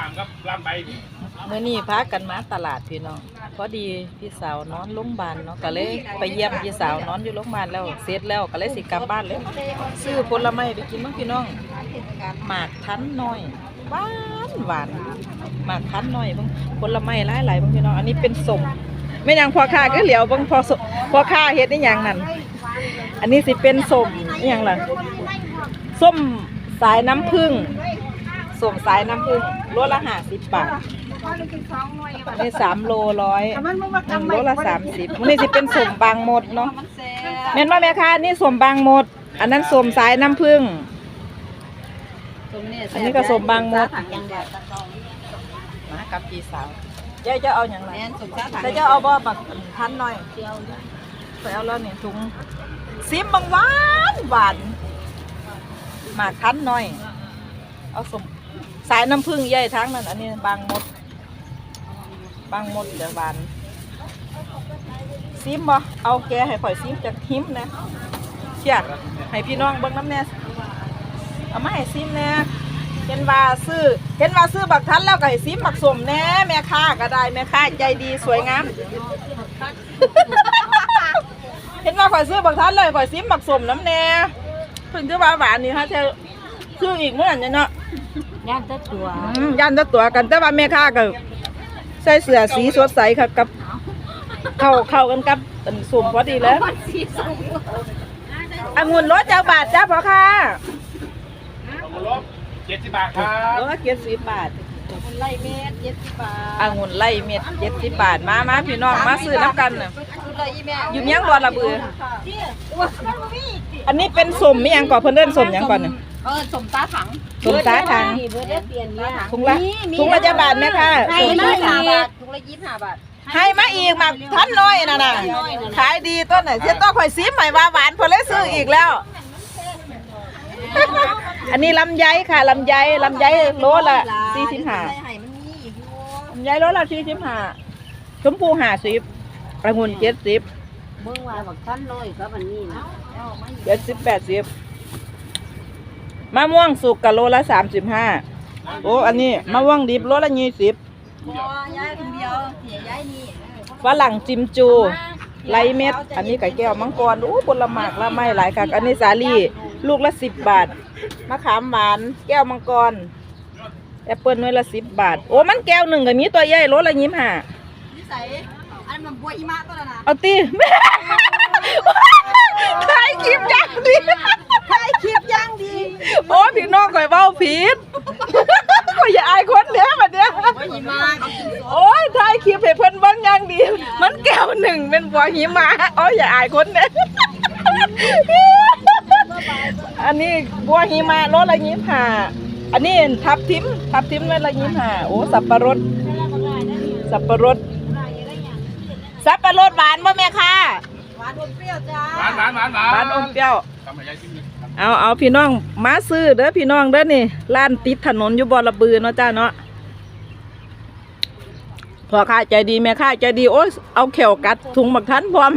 ถามครับลำไปเมื่อนี้พากันมาตลาดพี่น้องพอดีพี่สาวนอนโรงพยาบาลเนาะก็เลยไปเยี่ยมพี่สาวนอนอยู่โรงพยาบาลแล้วเสร็จแล้วก็เลยสิกลับบ้านเลยซื้อผลไม้ไปกินเน้งพี่น้องหมากทันน้อยหวานหวานหมากทันน้อยเบางผลไม้หลายหลายๆเบางพี่น้องอันนี้เป็นสมไม่นางพอค่าก็เหลียวบางพอพอค่าเฮ็ดนี่ยังนั่นอันนี้สิเป็นสมอหย่างล่ะส้มสายน้ำผึ้ง ส้มสายน้ำผึ้งโลละห้าสิบบาทนี่สามโลร้อยหนึ่งโลละสามสิบมันนี่สิเป็นสมบางหมดเนาะแม่นว่าแม่ค้านี่สมบางหมด อันนั้นสมสายน้ำผึ้งอันนี้ก็สมบางมดมากับพี่สาวเจ๊จะเอาอย่างไรแม่นสมชาติเจ๊จะเอาบ่บักทันหน่อยไปเอาแล้วนี่ถุงซิมบางหวานหวานหมากทันหน่อย เอาสม สายน้ำผึ้งใหญ่ทั้งนั้น อันนี้บางหมด บางหมดเดี๋ยวหวานซิมบ่เอาแกให้ข่อยซิมจากหิมนะเชี่ยให้พี่น้องเบิ่งน้ำแน่เอามาให้ซิมแน่เห็นว่าซื้อเห็นว่าซื้อบักทันแล้วก็ให้ซิมบักสมแน่แม่ค้าก็ได้แม่ค้าใจดีสวยงามเห็นว่าข่อยซื้อบักทันเลยข่อยซิมบักสมน้ำแน่เพิ่งจะว่าหวานนี่ฮะจะซื้ออีกเมื่อไหร่เนาะ ย่านตะตัวอืมยันตัวตัวกันแต่ว่าแม่ค้าก็ใส่เสื้อสีสดใสครับกับ เข้าเข้ากันกับอันสุ่มพอดีแล้วสีส้มองุ่นรสเจ้าบาทจ้าพ่อค่ะเอามาลบเจ็ดสิบบาทครับรสเจ็ดสิบบาทไล่เม็ดเจ็ดสิบบาทองุ่นไล่เม็ดเจ็ดสิบบาทมามาพี่น้องมาซื้อน้ำกันน่ะชุดละอีแม่อยู่เมียงบอระเบือที่ว่ามันบ่มีอันนี้เป็นสมมีหยังก่อนเพิ่นเดินสมหยังก่อนน่ะ เออสมตาถังสมสาทางเบิดได้เปลี่ยนเนี่ยถุงละถุงละจะบาทไหมคะให้มาห้าบาทถุงละยี่สิบห้าบาทให้มาอีกมาท่านน้อยน่ะน่ะขายดีต้นไหนเสียต้องข่อยซีใหม่ว่าหวานพอเลยซื้ออีกแล้ว อันนี้ลำไยค่ะลำไยลำไยโลละสี่สิบห้าให้มันมีอีกอยู่ลำไยโลละสี่สิบห้าชมพูห้าสิบองุ่นเจ็ดสิบเบิ่งว่าบักท่านน้อยก็มันนี่นะเจ็ดสิบแปดสิบ มะม่วงสุกกับโลละสามสิบห้าโอ้อันนี้มะม่วงดิบโลละยี่สิบบ่ย้ายคนเดียวเสียย้ายนี่ฝรั่งจิมจูไรเม็ด อันนี้ไก่แก้วมังกรโอ้ผลหมากละไม่หลายค่ะอันนี้สาลี่ลูกละสิบบาทมะขามหวาน แก้วมังกรแอปเปิ้ลหน้อยละสิบบาท โอ้มันแก้วหนึ่งกับมีตัวใหญ่โลละยี่สิบห้านิสัยอันมันบัวหิมะตัวนั้นน่ะเอาตีถ่ายคลิปยังดีถ่ายคลิปยังดี โอ้พี่น้องข่อยเบ้า ผิดข่อยอย่าอายคนเนี้ยแบบเนี้ยบัวหิมะโอ้ยถ่ายคลิปให้เพิ่นเบิ่งอย่างดี มันแก้วหนึ่งเป็นบัวหิมะโอ้ยอย่าอายคนเนี้ยอันนี้บัวหิมะรสละยี่สิบห้าอันนี้ทับทิมทับทิมรสละยี่สิบห้าโอ้สับปะรด สับปะรด สับปะรดหวานบ่แม่ค่ะหวานอมเปรี้ยวจ้าหวานหวานหวานหวานหวานอมเปรี้ยวทำให้ยายชิมดิครับ เอาเอาพี่น้องมาซื้อเด้อพี่น้องเด้อนี่ร้านติดถนนอยู่บอระบือเนาะจ้าเนาะพอค่าใจดีแม่ค่าใจดีโอ้ยเอาแขวกัดถุงบักทันพร้อม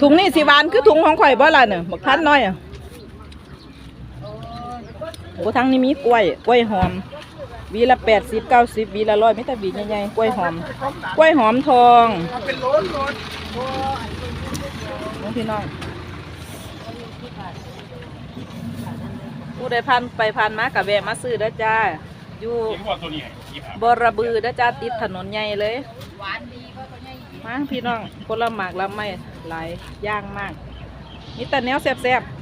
ถุงนี่สิหวานคือถุงของข่อยบ่ล่ะเนี่ยบักทันน้อยอะโอ้ทั้งนี้มีกล้วยกล้วยหอมวีละแปดสิบเก้าสิบวีละร้อยไม่แต่หวีใหญ่ๆกล้วยหอม กล้วยหอมทอง น้องพี่น้องผู้ใดพันไปพันมากับแวะมาซื้อเด้อจ้า อยู่ยี่ห้อตัวนี้ไงยี่ห้อบระบือเด้อจ้าติดถนนใหญ่เลยหวานดีก็ตัวใหญ่มาพี่น้องผลหมากละไม่หลายอย่างมากมีแต่แนวแซ่บๆ